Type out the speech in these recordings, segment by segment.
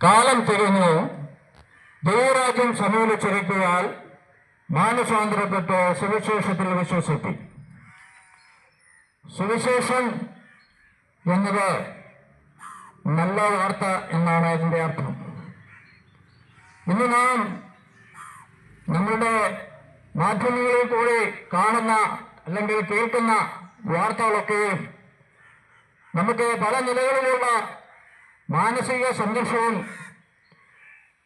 കാലം തിരിഞ്ഞു ദൈവരാജ്യം സമീപിച്ചിരിക്കയാൽ മാനസാന്തരപ്പെട്ട് സുവിശേഷത്തിൽ വിശ്വസിപ്പി സുവിശേഷം എന്നത് നല്ല വാർത്ത എന്നാണ് അതിന്റെ അർത്ഥം. ഇന്ന് നാം നമ്മളുടെ മാധ്യമങ്ങളിൽ കൂടി കാണുന്ന അല്ലെങ്കിൽ കേൾക്കുന്ന വാർത്തകളൊക്കെയും നമുക്ക് പല നിലകളിലുള്ള മാനസിക സംഘർഷവും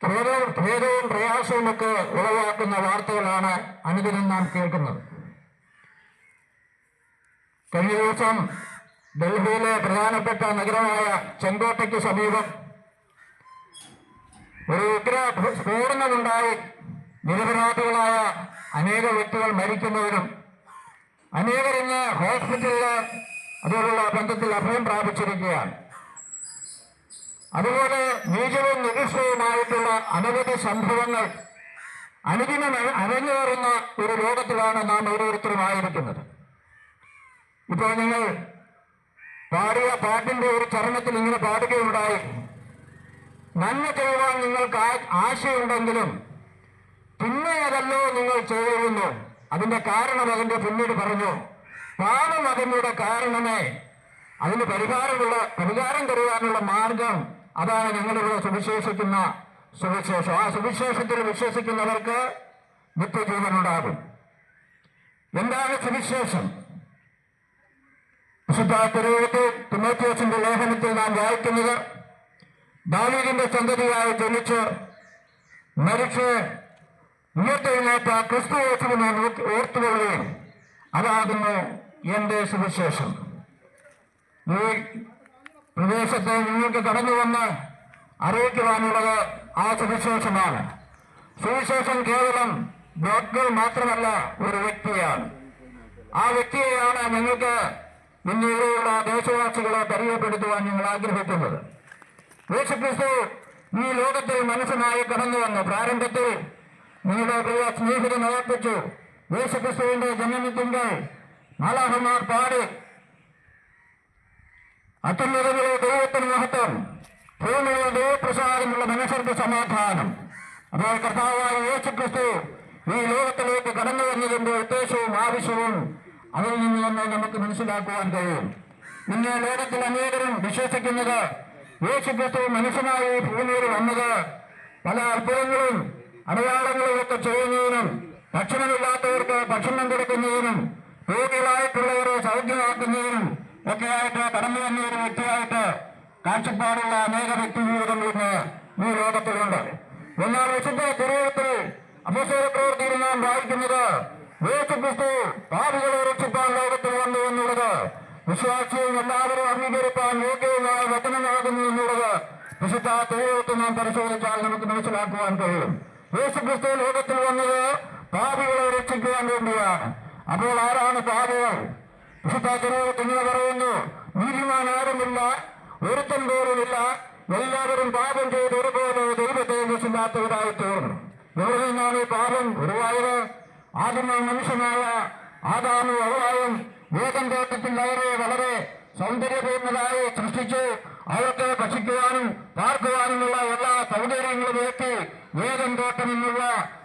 ഭേദവും ഖേദവും പ്രയാസവും ഒക്കെ ഉളവാക്കുന്ന വാർത്തകളാണ് അനുദിനം നാം കേൾക്കുന്നത്. കഴിഞ്ഞ ദിവസം ഡൽഹിയിലെ പ്രധാനപ്പെട്ട നഗരമായ ചെങ്കോട്ടയ്ക്ക് സമീപം ഒരു ഉഗ്ര സ്ഫോടനമുണ്ടായി. നിരപരാധികളായ അനേക വ്യക്തികൾ മരിക്കുന്നവരും അനേകർ ഇന്ന് ഹോസ്പിറ്റലിൽ അതോടുള്ള ബന്ധത്തിൽ അഭയം പ്രാപിച്ചിരിക്കുകയാണ്. അതുപോലെ നീചവും നികുഷവുമായിട്ടുള്ള അനവധി സംഭവങ്ങൾ അനുദിനം അരങ്ങേറുന്ന ഒരു ലോകത്തിലാണ് നാം ഓരോരുത്തരുമായിരിക്കുന്നത്. ഇപ്പോൾ നിങ്ങൾ പാടിയ പാട്ടിന്റെ ഒരു ചരണത്തിൽ ഇങ്ങനെ പാടുകയുണ്ടായി. നന്മ ചെയ്യുവാൻ നിങ്ങൾക്ക് ആശയുണ്ടെങ്കിലും പിന്നെ അതല്ലോ നിങ്ങൾ ചെയ്യുന്നു അതിന്റെ കാരണം അതിന്റെ പിന്നീട് പറഞ്ഞു. പാപം അതിനുള്ള കാരണമേ. അതിന് പരിഹാരമുള്ള പരിഹാരം തരുവാനുള്ള മാർഗം അതാണ് ഞങ്ങളിവിടെ സുവിശേഷിക്കുന്ന സുവിശേഷം. ആ സുവിശേഷത്തിൽ വിശ്വസിക്കുന്നവർക്ക് നിത്യജീവനുണ്ടാകും. എന്താണ് സുവിശേഷം? വിശുദ്ധ തിമോത്യോസിന്റെ ലേഖനത്തിൽ നാം വായിക്കുന്നത് ദാവീദിന്റെ സന്തതിയായി ജനിച്ച് മരിച്ച് ഉയർത്തെഴുന്നേറ്റ ക്രിസ്തു യേശുവിനെ ഓർത്തുകൊള്ളുകയും അതാകുന്നു എന്റെ സുവിശേഷം. ഈ പ്രദേശത്തെ നിങ്ങൾക്ക് കടന്നു വന്ന് അറിയിക്കുവാനുള്ളത് ആ സുവിശേഷമാണ്. സുവിശേഷം കേവലം ഡോക്ടർ മാത്രമല്ല ഒരു വ്യക്തിയാണ്. ആ വ്യക്തിയെയാണ് നിങ്ങൾക്ക് ഇന്നിവിടെയുള്ള ദേശവാസികളെ പരിചയപ്പെടുത്തുവാൻ ഞങ്ങൾ ആഗ്രഹിക്കുന്നത്. യേശുക്രിസ്തു ഈ ലോകത്തിൽ മനസ്സിനായി കടന്നു വന്നു പ്രാരംഭത്തിൽ നിങ്ങളുടെ പ്രിയ സ്നേഹിതനെ ഓർപ്പിച്ചു. യേശുക്രിസ്തുവിന്റെ ജനനത്തിങ്കൾ മാലാഹന്മാർ പാടി അത്യുന്നതങ്ങളെ ദൈവത്തിന് മഹത്വം. ഭൂമിയിൽ ദൈവപ്രസാദമുള്ള മനുഷ്യർക്ക് സമാധാനം. അപ്പോൾ കർത്താവായ യേശുക്രിസ്തു ഈ ലോകത്തിലേക്ക് കടന്നു വന്നതിന്റെ ഉദ്ദേശവും ആവശ്യവും അതിൽ നിന്ന് തന്നെ നമുക്ക് മനസ്സിലാക്കുവാൻ കഴിയും. ഇന്ന് ലോകത്തിൽ അനേകരും വിശ്വസിക്കുന്നത് യേശുക്രിസ്തു മനുഷ്യനായി ഭൂമിയിൽ വന്നത് പല അത്ഭുതങ്ങളും അടയാളങ്ങളും ഒക്കെ ചെയ്യുന്നതിനും ഭക്ഷണമില്ലാത്തവർക്ക് ഭക്ഷണം കൊടുക്കുന്നതിനും രോഗികളായിട്ടുള്ളവരെ സൗഖ്യമാക്കുന്നതിനും ഒക്കെ ആയിട്ട് കടന്നു വന്ന ഒരു വ്യക്തിയായിട്ട് കാഴ്ചപ്പാടുള്ള അനേക വ്യക്തി ജീവിതം ഇന്ന് ഈ ലോകത്തിലുണ്ട്. എന്നാൽ വിശുദ്ധ പ്രവൃത്തിയിൽ നാം വായിക്കുന്നത് യേശുക്രിസ്തു പാപികളെ രക്ഷിപ്പാൻ ലോകത്തിൽ വന്നു എന്നുള്ളത് വിശ്വാസിയും എല്ലാവരും അംഗീകരിപ്പാൻ യോഗ്യവുമായ വചനമാകുന്നു എന്നുള്ളത് വിശുദ്ധ തിരുവത്തിൽ നാം പരിശോധിച്ചാൽ നമുക്ക് മനസ്സിലാക്കുവാൻ കഴിയും. യേശുക്രിസ്തു ലോകത്തിൽ വന്നത് പാപികളെ രക്ഷിക്കുവാൻ വേണ്ടിയാണ്. അപ്പോൾ ആരാണ് പാപികൾ? പറയുന്നു. നീതിമാനാരുമില്ല ഒരുത്തൻ പോലുമില്ല എല്ലാവരും പാപം ചെയ്ത് ഒരുപോലെ ദൈവത്തെ വിശ്വസില്ലാത്തവരായി തീർന്നു. എവിടെ നിന്നാണ് ഈ പാപം ഉരുവായത്. ആദ്യമേ മനുഷ്യനായ ആദാമു അവളായും വേദം തോട്ടത്തിൽ അവരെ വളരെ സൗന്ദര്യപൂർണരായി സൃഷ്ടിച്ചു. അവർക്ക് ഭക്ഷിക്കുവാനും പാർക്കുവാനുമുള്ള എല്ലാ സൗകര്യങ്ങളും ഏറ്റി വേദം തോട്ടം എന്നുള്ള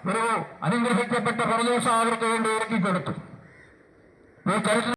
ഒരു അനുഗ്രഹിക്കപ്പെട്ട പ്രദേശം അവർക്ക് വേണ്ടി ഒരുക്കി കൊടുത്തു. ഈ ചരിത്ര